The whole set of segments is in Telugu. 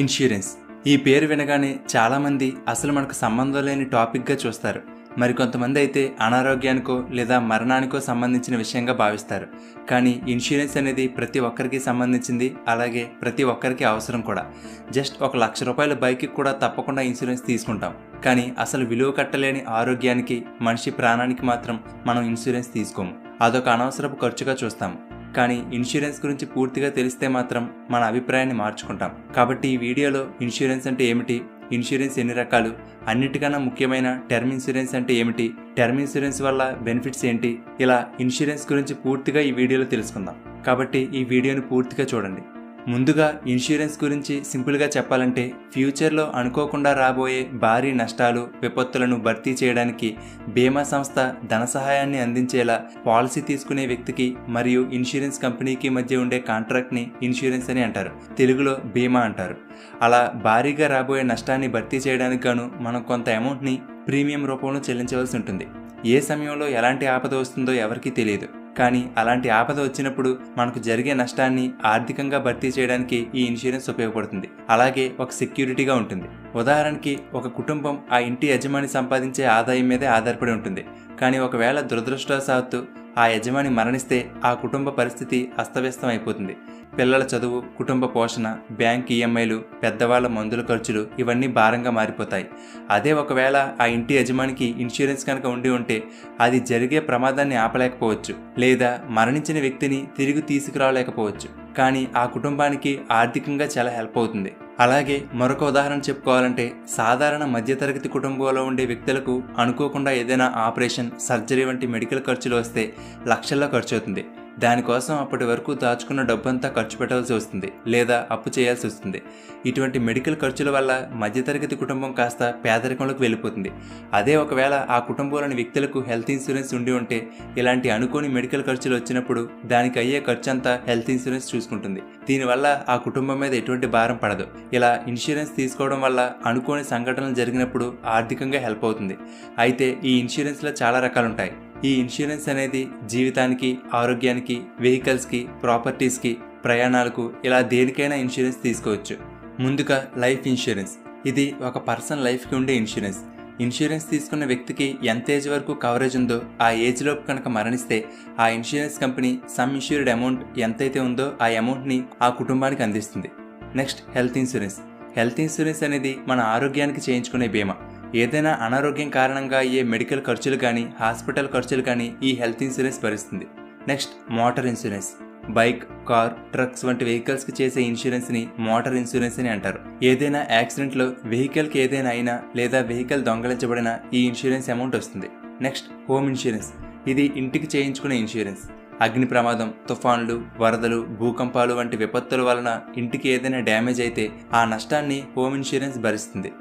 ఇన్సూరెన్స్ ఈ పేరు వినగానే చాలామంది అసలు మనకు సంబంధం లేని టాపిక్గా చూస్తారు. మరికొంతమంది అయితే అనారోగ్యానికో లేదా మరణానికో సంబంధించిన విషయంగా భావిస్తారు. కానీ ఇన్సూరెన్స్ అనేది ప్రతి ఒక్కరికి సంబంధించింది అలాగే ప్రతి ఒక్కరికి అవసరం కూడా. జస్ట్ ఒక లక్ష రూపాయల బైక్కి కూడా తప్పకుండా ఇన్సూరెన్స్ తీసుకుంటాం. కానీ అసలు విలువ కట్టలేని ఆరోగ్యానికి మనిషి ప్రాణానికి మాత్రం మనం ఇన్సూరెన్స్ తీసుకోము. అదొక అనవసరపు ఖర్చుగా చూస్తాము కానీ ఇన్సూరెన్స్ గురించి పూర్తిగా తెలిస్తే మాత్రం మన అభిప్రాయాన్ని మార్చుకుంటాం. కాబట్టి ఈ వీడియోలో ఇన్సూరెన్స్ అంటే ఏమిటి? ఇన్సూరెన్స్ ఎన్ని రకాలు? అన్నిటికన్నా ముఖ్యమైన టర్మ్ ఇన్సూరెన్స్ అంటే ఏమిటి? టర్మ్ ఇన్సూరెన్స్ వల్ల బెనిఫిట్స్ ఏంటి? ఇలా ఇన్సూరెన్స్ గురించి పూర్తిగా ఈ వీడియోలో తెలుసుకుందాం. కాబట్టి ఈ వీడియోని పూర్తిగా చూడండి. ముందుగా ఇన్సూరెన్స్ గురించి సింపుల్గా చెప్పాలంటే ఫ్యూచర్లో అనుకోకుండా రాబోయే భారీ నష్టాలు విపత్తులను భర్తీ చేయడానికి బీమా సంస్థ ధన సహాయాన్ని అందించేలా పాలసీ తీసుకునే వ్యక్తికి మరియు ఇన్సూరెన్స్ కంపెనీకి మధ్య ఉండే కాంట్రాక్ట్ని ఇన్సూరెన్స్ అని అంటారు. తెలుగులో బీమా అంటారు. అలా భారీగా రాబోయే నష్టాన్ని భర్తీ చేయడానికి గాను మనం కొంత అమౌంట్ని ప్రీమియం రూపంలో చెల్లించవలసి ఉంటుంది. ఏ సమయంలో ఎలాంటి ఆపద వస్తుందో ఎవరికీ తెలియదు. కానీ అలాంటి ఆపద వచ్చినప్పుడు మనకు జరిగే నష్టాన్ని ఆర్థికంగా భర్తీ చేయడానికి ఈ ఇన్సూరెన్స్ ఉపయోగపడుతుంది. అలాగే ఒక సెక్యూరిటీగా ఉంటుంది. ఉదాహరణకి ఒక కుటుంబం ఆ ఇంటి యజమాని సంపాదించే ఆదాయం మీదే ఆధారపడి ఉంటుంది. కానీ ఒకవేళ దురదృష్టవశాత్తు ఆ యజమాని మరణిస్తే ఆ కుటుంబ పరిస్థితి అస్తవ్యస్తం అయిపోతుంది పిల్లల చదువు కుటుంబ పోషణ బ్యాంక్ ఈఎంఐలు పెద్దవాళ్ళ మందుల ఖర్చులు ఇవన్నీ భారంగా మారిపోతాయి. అదే ఒకవేళ ఆ ఇంటి యజమానికి ఇన్సూరెన్స్ కనుక ఉండి ఉంటే అది జరిగే ప్రమాదాన్ని ఆపలేకపోవచ్చు లేదా మరణించిన వ్యక్తిని తిరిగి తీసుకురాలేకపోవచ్చు కానీ ఆ కుటుంబానికి ఆర్థికంగా చాలా హెల్ప్ అవుతుంది. అలాగే మరొక ఉదాహరణ చెప్పుకోవాలంటే సాధారణ మధ్యతరగతి కుటుంబంలో ఉండే వ్యక్తులకు అనుకోకుండా ఏదైనా ఆపరేషన్ సర్జరీ వంటి మెడికల్ ఖర్చులు వస్తే లక్షల్లో ఖర్చు అవుతుంది దానికోసం అప్పటి వరకు దాచుకున్న డబ్బంతా ఖర్చు పెట్టాల్సి వస్తుంది లేదా అప్పు చేయాల్సి వస్తుంది. ఇటువంటి మెడికల్ ఖర్చుల వల్ల మధ్యతరగతి కుటుంబం కాస్త పేదరికంలోకి వెళ్ళిపోతుంది. అదే ఒకవేళ ఆ కుటుంబంలోని వ్యక్తులకు హెల్త్ ఇన్సూరెన్స్ ఉండి ఉంటే ఇలాంటి అనుకోని మెడికల్ ఖర్చులు వచ్చినప్పుడు దానికి అయ్యే ఖర్చు అంతా హెల్త్ ఇన్సూరెన్స్ చూసుకుంటుంది. దీనివల్ల ఆ కుటుంబం మీద ఎటువంటి భారం పడదు. ఇలా ఇన్సూరెన్స్ తీసుకోవడం వల్ల అనుకోని సంఘటనలు జరిగినప్పుడు ఆర్థికంగా హెల్ప్ అవుతుంది. అయితే ఈ ఇన్సూరెన్స్లో చాలా రకాలుంటాయి. ఈ ఇన్సూరెన్స్ అనేది జీవితానికి ఆరోగ్యానికి వెహికల్స్కి ప్రాపర్టీస్కి ప్రయాణాలకు ఇలా దేనికైనా ఇన్సూరెన్స్ తీసుకోవచ్చు. ముందుగా లైఫ్ ఇన్సూరెన్స్. ఇది ఒక పర్సన్ లైఫ్కి ఉండే ఇన్సూరెన్స్. ఇన్సూరెన్స్ తీసుకున్న వ్యక్తికి ఎంత ఏజ్ వరకు కవరేజ్ ఉందో ఆ ఏజ్లోపు కనుక మరణిస్తే ఆ insurance company sum insured amount ఎంతైతే ఉందో ఆ అమౌంట్ని ఆ కుటుంబానికి అందిస్తుంది. Next health insurance. Health insurance అనేది మన ఆరోగ్యానికి చేయించుకునే బీమా. ఏదైనా అనారోగ్యం కారణంగా అయ్యే మెడికల్ ఖర్చులు కానీ హాస్పిటల్ ఖర్చులు కానీ ఈ హెల్త్ ఇన్సూరెన్స్ భరిస్తుంది. Next motor insurance. Bike car trucks వంటి వెహికల్స్కి చేసే ఇన్సూరెన్స్ని మోటార్ ఇన్సూరెన్స్ అని అంటారు. ఏదైనా యాక్సిడెంట్లో వెహికల్కి ఏదైనా అయినా లేదా వెహికల్ దొంగలించబడినా ఈ ఇన్సూరెన్స్ అమౌంట్ వస్తుంది. Next home insurance. ఇది ఇంటికి చేయించుకునే ఇన్సూరెన్స్. అగ్ని ప్రమాదం తుఫాన్లు వరదలు భూకంపాలు వంటి విపత్తుల వలన ఇంటికి ఏదైనా డ్యామేజ్ అయితే ఆ నష్టాన్ని హోమ్ ఇన్సూరెన్స్ భరిస్తుంది.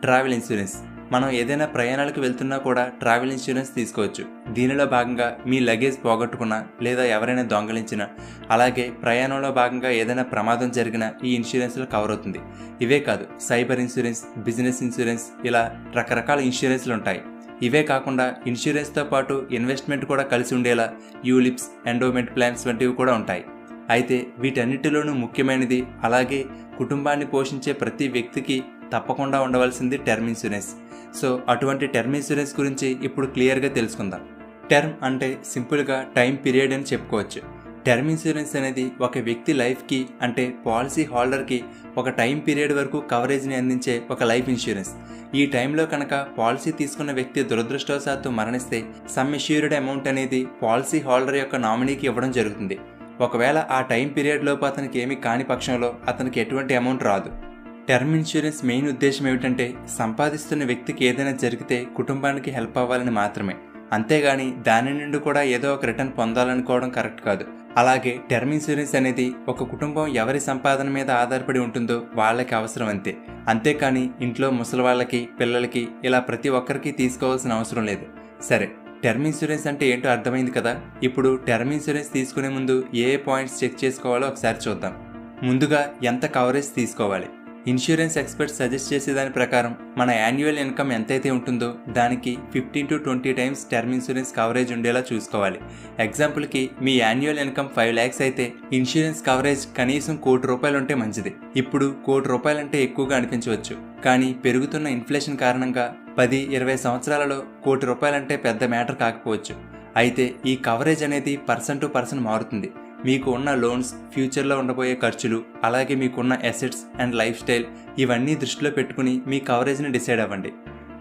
Travel insurance. మనం ఏదైనా ప్రయాణాలకు వెళ్తున్నా కూడా ట్రావెల్ ఇన్సూరెన్స్ తీసుకోవచ్చు. దీనిలో భాగంగా మీ లగేజ్ పోగొట్టుకున్నా లేదా ఎవరైనా దొంగలించినా అలాగే ప్రయాణంలో భాగంగా ఏదైనా ప్రమాదం జరిగినా ఈ ఇన్సూరెన్స్లో కవర్ అవుతుంది. ఇవే కాదు సైబర్ ఇన్సూరెన్స్ బిజినెస్ ఇన్సూరెన్స్ ఇలా రకరకాల ఇన్సూరెన్స్లు ఉంటాయి. ఇవే కాకుండా ఇన్సూరెన్స్తో పాటు ఇన్వెస్ట్మెంట్ కూడా కలిసి ఉండేలా యూలిప్స్ ఎండోమెంట్ ప్లాన్స్ వంటివి కూడా ఉంటాయి. అయితే వీటన్నిటిలోనూ ముఖ్యమైనది అలాగే కుటుంబాన్ని పోషించే ప్రతి వ్యక్తికి తప్పకుండా ఉండవలసింది టర్మ్ ఇన్సూరెన్స్ సో అటువంటి టర్మ్ ఇన్సూరెన్స్ గురించి ఇప్పుడు క్లియర్గా తెలుసుకుందాం. టర్మ్ అంటే సింపుల్గా టైం పీరియడ్ అని చెప్పుకోవచ్చు. టర్మ్ ఇన్సూరెన్స్ అనేది ఒక వ్యక్తి లైఫ్కి అంటే పాలసీ హోల్డర్కి ఒక టైం పీరియడ్ వరకు కవరేజ్ని అందించే ఒక లైఫ్ ఇన్సూరెన్స్ ఈ టైంలో కనుక పాలసీ తీసుకున్న వ్యక్తి దురదృష్టవశాత్తు మరణిస్తే సమ్ ఇష్యూర్డ్ అమౌంట్ అనేది పాలసీ హోల్డర్ యొక్క నామినీకి ఇవ్వడం జరుగుతుంది. ఒకవేళ ఆ టైం పీరియడ్ లోపు అతనికి ఏమీ కాని పక్షంలో అతనికి ఎటువంటి అమౌంట్ రాదు. టర్మ్ ఇన్సూరెన్స్ మెయిన్ ఉద్దేశం ఏమిటంటే సంపాదిస్తున్న వ్యక్తికి ఏదైనా జరిగితే కుటుంబానికి హెల్ప్ అవ్వాలని మాత్రమే. అంతేగాని దాని నుండి కూడా ఏదో ఒక రిటర్న్ పొందాలనుకోవడం కరెక్ట్ కాదు. అలాగే టర్మ్ ఇన్సూరెన్స్ అనేది ఒక కుటుంబం ఎవరి సంపాదన మీద ఆధారపడి ఉంటుందో వాళ్ళకి అవసరం అంతే. అంతేకాని ఇంట్లో ముసలి వాళ్ళకి పిల్లలకి ఇలా ప్రతి ఒక్కరికి తీసుకోవాల్సిన అవసరం లేదు. సరే టర్మ్ ఇన్సూరెన్స్ అంటే ఏంటో అర్థమైంది కదా? ఇప్పుడు టర్మ్ ఇన్సూరెన్స్ తీసుకునే ముందు ఏ ఏ పాయింట్స్ చెక్ చేసుకోవాలో ఒకసారి చూద్దాం. ముందుగా ఎంత కవరేజ్ తీసుకోవాలి? ఇన్సూరెన్స్ ఎక్స్పర్ట్ సజెస్ట్ చేసే దాని ప్రకారం మన యాన్యువల్ ఇన్కమ్ ఎంతైతే ఉంటుందో దానికి fifteen to twenty times term insurance coverage ఉండేలా చూసుకోవాలి. ఎగ్జాంపుల్కి మీ యాన్యువల్ ఇన్కమ్ ఫైవ్ ల్యాక్స్ అయితే ఇన్సూరెన్స్ కవరేజ్ కనీసం కోటి రూపాయలు ఉంటే మంచిది. ఇప్పుడు కోటి రూపాయలంటే ఎక్కువగా అనిపించవచ్చు. కానీ పెరుగుతున్న ఇన్ఫ్లేషన్ కారణంగా పది ఇరవై సంవత్సరాలలో కోటి రూపాయలంటే పెద్ద మ్యాటర్ కాకపోవచ్చు. అయితే ఈ కవరేజ్ అనేది పర్సన్ టు పర్సన్ మారుతుంది. మీకు ఉన్న లోన్స్ ఫ్యూచర్లో ఉండబోయే ఖర్చులు అలాగే మీకున్న అసెట్స్ అండ్ లైఫ్ స్టైల్ ఇవన్నీ దృష్టిలో పెట్టుకుని మీ కవరేజ్ని డిసైడ్ అవ్వండి.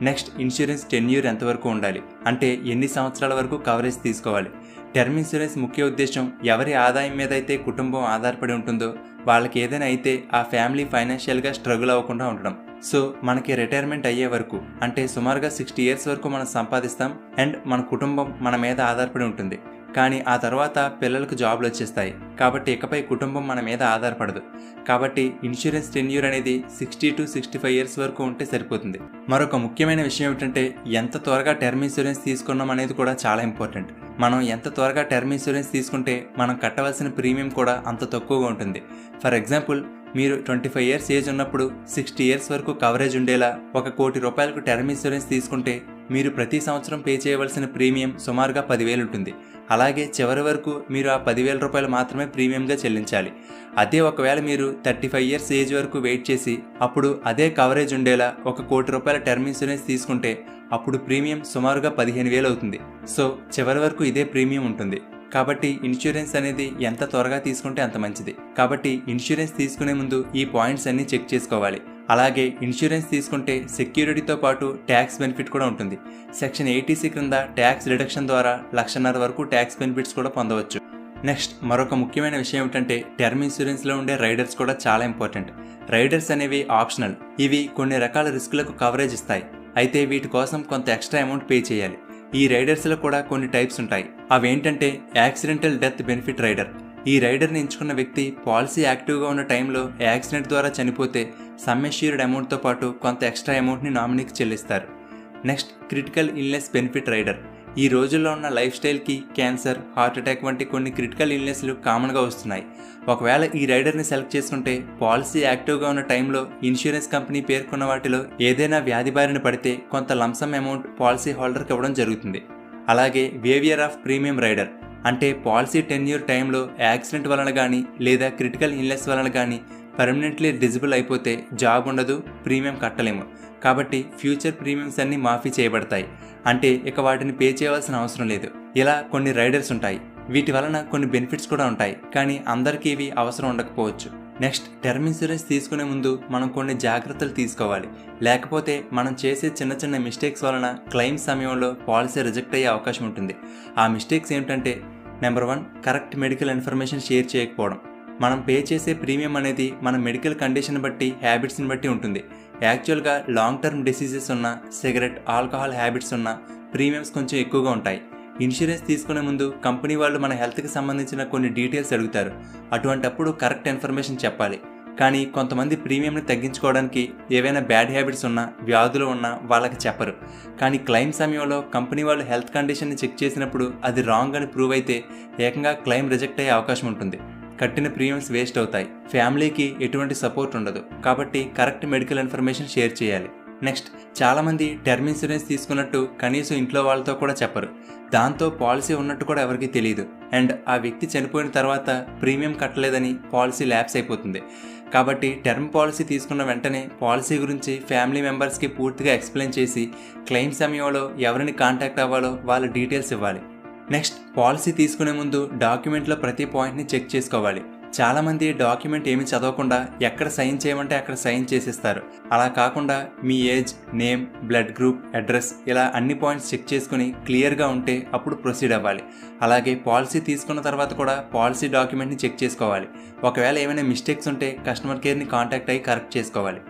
నెక్స్ట్ ఇన్సూరెన్స్ టెన్యూర్ ఎంతవరకు ఉండాలి? అంటే ఎన్ని సంవత్సరాల వరకు కవరేజ్ తీసుకోవాలి? టర్మ్ ఇన్సూరెన్స్ ముఖ్య ఉద్దేశం ఎవరి ఆదాయం మీద అయితే కుటుంబం ఆధారపడి ఉంటుందో వాళ్ళకి ఏదైనా అయితే ఆ ఫ్యామిలీ ఫైనాన్షియల్గా స్ట్రగుల్ అవ్వకుండా ఉండడం. సో మనకి రిటైర్మెంట్ అయ్యే వరకు అంటే సుమారుగా సిక్స్టీ ఇయర్స్ వరకు మనం సంపాదిస్తాం అండ్ మన కుటుంబం మన మీద ఆధారపడి ఉంటుంది. కానీ ఆ తర్వాత పిల్లలకు జాబ్లు వచ్చేస్తాయి. కాబట్టి ఇకపై కుటుంబం మన మీద ఆధారపడదు. కాబట్టి ఇన్సూరెన్స్ టెన్యూర్ అనేది sixty to sixty five years వరకు ఉంటే సరిపోతుంది. మరొక ముఖ్యమైన విషయం ఏమిటంటే ఎంత త్వరగా టర్మ్ ఇన్సూరెన్స్ తీసుకున్నాం అనేది కూడా చాలా ఇంపార్టెంట్. మనం ఎంత త్వరగా టర్మ్ ఇన్సూరెన్స్ తీసుకుంటే మనం కట్టవలసిన ప్రీమియం కూడా అంత తక్కువగా ఉంటుంది. ఫర్ ఎగ్జాంపుల్ మీరు ట్వంటీ ఫైవ్ ఇయర్స్ ఏజ్ ఉన్నప్పుడు సిక్స్టీ ఇయర్స్ వరకు కవరేజ్ ఉండేలా ఒక కోటి రూపాయలకు టర్మ్ ఇన్సూరెన్స్ తీసుకుంటే మీరు ప్రతి సంవత్సరం పే చేయవలసిన ప్రీమియం సుమారుగా పదివేలు ఉంటుంది. అలాగే చివరి వరకు మీరు ఆ పదివేల రూపాయలు మాత్రమే ప్రీమియంగా చెల్లించాలి. అదే ఒకవేళ మీరు థర్టీ ఫైవ్ ఇయర్స్ ఏజ్ వరకు వెయిట్ చేసి అప్పుడు అదే కవరేజ్ ఉండేలా ఒక కోటి రూపాయల టర్మ్ ఇన్సూరెన్స్ తీసుకుంటే అప్పుడు ప్రీమియం సుమారుగా పదిహేను వేలు అవుతుంది. సో చివరి వరకు ఇదే ప్రీమియం ఉంటుంది. కాబట్టి ఇన్సూరెన్స్ అనేది ఎంత త్వరగా తీసుకుంటే అంత మంచిది. కాబట్టి ఇన్సూరెన్స్ తీసుకునే ముందు ఈ పాయింట్స్ అన్ని చెక్ చేసుకోవాలి. అలాగే ఇన్సూరెన్స్ తీసుకుంటే సెక్యూరిటీతో పాటు ట్యాక్స్ బెనిఫిట్ కూడా ఉంటుంది. సెక్షన్ ఎయిటీసీ క్రింద ట్యాక్స్ రిడక్షన్ ద్వారా లక్షన్నర వరకు ట్యాక్స్ బెనిఫిట్స్ కూడా పొందవచ్చు. నెక్స్ట్ మరొక ముఖ్యమైన విషయం ఏమిటంటే టర్మ్ ఇన్సూరెన్స్లో ఉండే రైడర్స్ కూడా చాలా ఇంపార్టెంట్. రైడర్స్ అనేవి ఆప్షనల్. ఇవి కొన్ని రకాల రిస్కులకు కవరేజ్ ఇస్తాయి. అయితే వీటి కోసం కొంత ఎక్స్ట్రా అమౌంట్ పే చేయాలి. ఈ రైడర్స్లో కూడా కొన్ని టైప్స్ ఉంటాయి. అవేంటంటే యాక్సిడెంటల్ డెత్ బెనిఫిట్ రైడర్. ఈ రైడర్ని ఎంచుకున్న వ్యక్తి పాలసీ యాక్టివ్గా ఉన్న టైంలో యాక్సిడెంట్ ద్వారా చనిపోతే సమ్మెష్యూర్డ్ అమౌంట్తో పాటు కొంత ఎక్స్ట్రా అమౌంట్ని నామినీకి చెల్లిస్తారు. Next critical illness benefit rider. ఈ రోజుల్లో ఉన్న లైఫ్ స్టైల్కి క్యాన్సర్ హార్ట్ అటాక్ వంటి కొన్ని క్రిటికల్ ఇల్నెస్లు కామన్గా వస్తున్నాయి. ఒకవేళ ఈ రైడర్ని సెలెక్ట్ చేసుకుంటే పాలసీ యాక్టివ్గా ఉన్న టైంలో ఇన్సూరెన్స్ కంపెనీ పేర్కొన్న వాటిలో ఏదైనా వ్యాధి బారిన పడితే కొంత లంసమ్ అమౌంట్ పాలసీ హోల్డర్కి ఇవ్వడం జరుగుతుంది. అలాగే వేవియర్ ఆఫ్ ప్రీమియం రైడర్ అంటే పాలసీ టెన్యూర్ టైంలో యాక్సిడెంట్ వలన కానీ లేదా క్రిటికల్ ఇల్నెస్ వలన కానీ పర్మనెంట్లీ డిజిబుల్ అయిపోతే జాబ్ ఉండదు ప్రీమియం కట్టలేము. కాబట్టి ఫ్యూచర్ ప్రీమియమ్స్ అన్ని మాఫీ చేయబడతాయి. అంటే ఇక వాటిని పే చేయవలసిన అవసరం లేదు. ఇలా కొన్ని రైడర్స్ ఉంటాయి. వీటి వలన కొన్ని బెనిఫిట్స్ కూడా ఉంటాయి. కానీ అందరికీ ఇవి అవసరం ఉండకపోవచ్చు. నెక్స్ట్ టర్మ్ ఇన్సూరెన్స్ తీసుకునే ముందు మనం కొన్ని జాగ్రత్తలు తీసుకోవాలి. లేకపోతే మనం చేసే చిన్న చిన్న మిస్టేక్స్ వలన క్లెయిమ్ సమయంలో పాలసీ రిజెక్ట్ అయ్యే అవకాశం ఉంటుంది. ఆ మిస్టేక్స్ ఏమిటంటే number one correct medical information share చేయకపోవడం. మనం పే చేసే ప్రీమియం అనేది మన మెడికల్ కండిషన్ బట్టి హ్యాబిట్స్ని బట్టి ఉంటుంది. యాక్చువల్గా లాంగ్ టర్మ్ డిసీజెస్ ఉన్న సిగరెట్ ఆల్కహాల్ హ్యాబిట్స్ ఉన్న ప్రీమియమ్స్ కొంచెం ఎక్కువగా ఉంటాయి. ఇన్సూరెన్స్ తీసుకునే ముందు కంపెనీ వాళ్ళు మన హెల్త్కి సంబంధించిన కొన్ని డీటెయిల్స్ అడుగుతారు. అటువంటప్పుడు కరెక్ట్ ఇన్ఫర్మేషన్ చెప్పాలి. కానీ కొంతమంది ప్రీమియంని తగ్గించుకోవడానికి ఏవైనా బ్యాడ్ హ్యాబిట్స్ ఉన్నా వ్యాధులు ఉన్నా వాళ్ళకి చెప్పరు. కానీ క్లెయిమ్ సమయంలో కంపెనీ వాళ్ళు హెల్త్ కండిషన్ని చెక్ చేసినప్పుడు అది రాంగ్ అని ప్రూవ్ అయితే ఏకంగా క్లెయిమ్ రిజెక్ట్ అయ్యే అవకాశం ఉంటుంది. కట్టిన ప్రీమియమ్స్ వేస్ట్ అవుతాయి. ఫ్యామిలీకి ఎటువంటి సపోర్ట్ ఉండదు. కాబట్టి కరెక్ట్ మెడికల్ ఇన్ఫర్మేషన్ షేర్ చేయాలి. నెక్స్ట్ చాలామంది టర్మ్ ఇన్సూరెన్స్ తీసుకున్నట్టు కనీసం ఇంట్లో వాళ్ళతో కూడా చెప్పరు. దాంతో పాలసీ ఉన్నట్టు కూడా ఎవరికీ తెలియదు అండ్ ఆ వ్యక్తి చనిపోయిన తర్వాత ప్రీమియం కట్టలేదని పాలసీ ల్యాప్స్ అయిపోతుంది. కాబట్టి టర్మ్ పాలసీ తీసుకున్న వెంటనే పాలసీ గురించి ఫ్యామిలీ మెంబర్స్కి పూర్తిగా ఎక్స్ప్లెయిన్ చేసి క్లెయిమ్ సమయంలో ఎవరిని కాంటాక్ట్ అవ్వాలో వాళ్ళ డీటెయిల్స్ ఇవ్వాలి. నెక్స్ట్ పాలసీ తీసుకునే ముందు డాక్యుమెంట్లో ప్రతి పాయింట్ని చెక్ చేసుకోవాలి. చాలామంది డాక్యుమెంట్ ఏమి చదవకుండా ఎక్కడ సైన్ చేయమంటే అక్కడ సైన్ చేసేస్తారు. అలా కాకుండా మీ age name blood group address ఇలా అన్ని పాయింట్స్ చెక్ చేసుకుని క్లియర్గా ఉంటే అప్పుడు ప్రొసీడ్ అవ్వాలి. అలాగే పాలసీ తీసుకున్న తర్వాత కూడా పాలసీ డాక్యుమెంట్ని చెక్ చేసుకోవాలి. ఒకవేళ ఏమైనా మిస్టేక్స్ ఉంటే కస్టమర్ కేర్ని కాంటాక్ట్ అయ్యి కరెక్ట్ చేసుకోవాలి.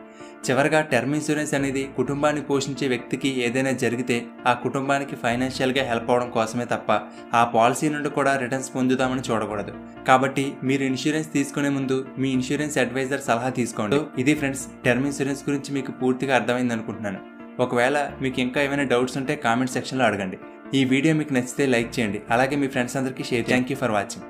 చివరగా టర్మ్ ఇన్సూరెన్స్ అనేది కుటుంబాన్ని పోషించే వ్యక్తికి ఏదైనా జరిగితే ఆ కుటుంబానికి ఫైనాన్షియల్గా హెల్ప్ అవడం కోసమే తప్ప ఆ పాలసీ నుండి కూడా రిటర్న్స్ పొందుదామని చూడకూడదు. కాబట్టి మీరు ఇన్సూరెన్స్ తీసుకునే ముందు మీ ఇన్సూరెన్స్ అడ్వైజర్ సలహా తీసుకోండి. ఇది ఫ్రెండ్స్ టర్మ్ ఇన్సూరెన్స్ గురించి మీకు పూర్తిగా అర్థమైంది అనుకుంటున్నాను. ఒకవేళ మీకు ఇంకా ఏమైనా డౌట్స్ ఉంటే కామెంట్ సెక్షన్లో అడగండి. ఈ వీడియో మీకు నచ్చితే లైక్ చేయండి. అలాగే మీ ఫ్రెండ్స్ అందరికీ share thank you for watching.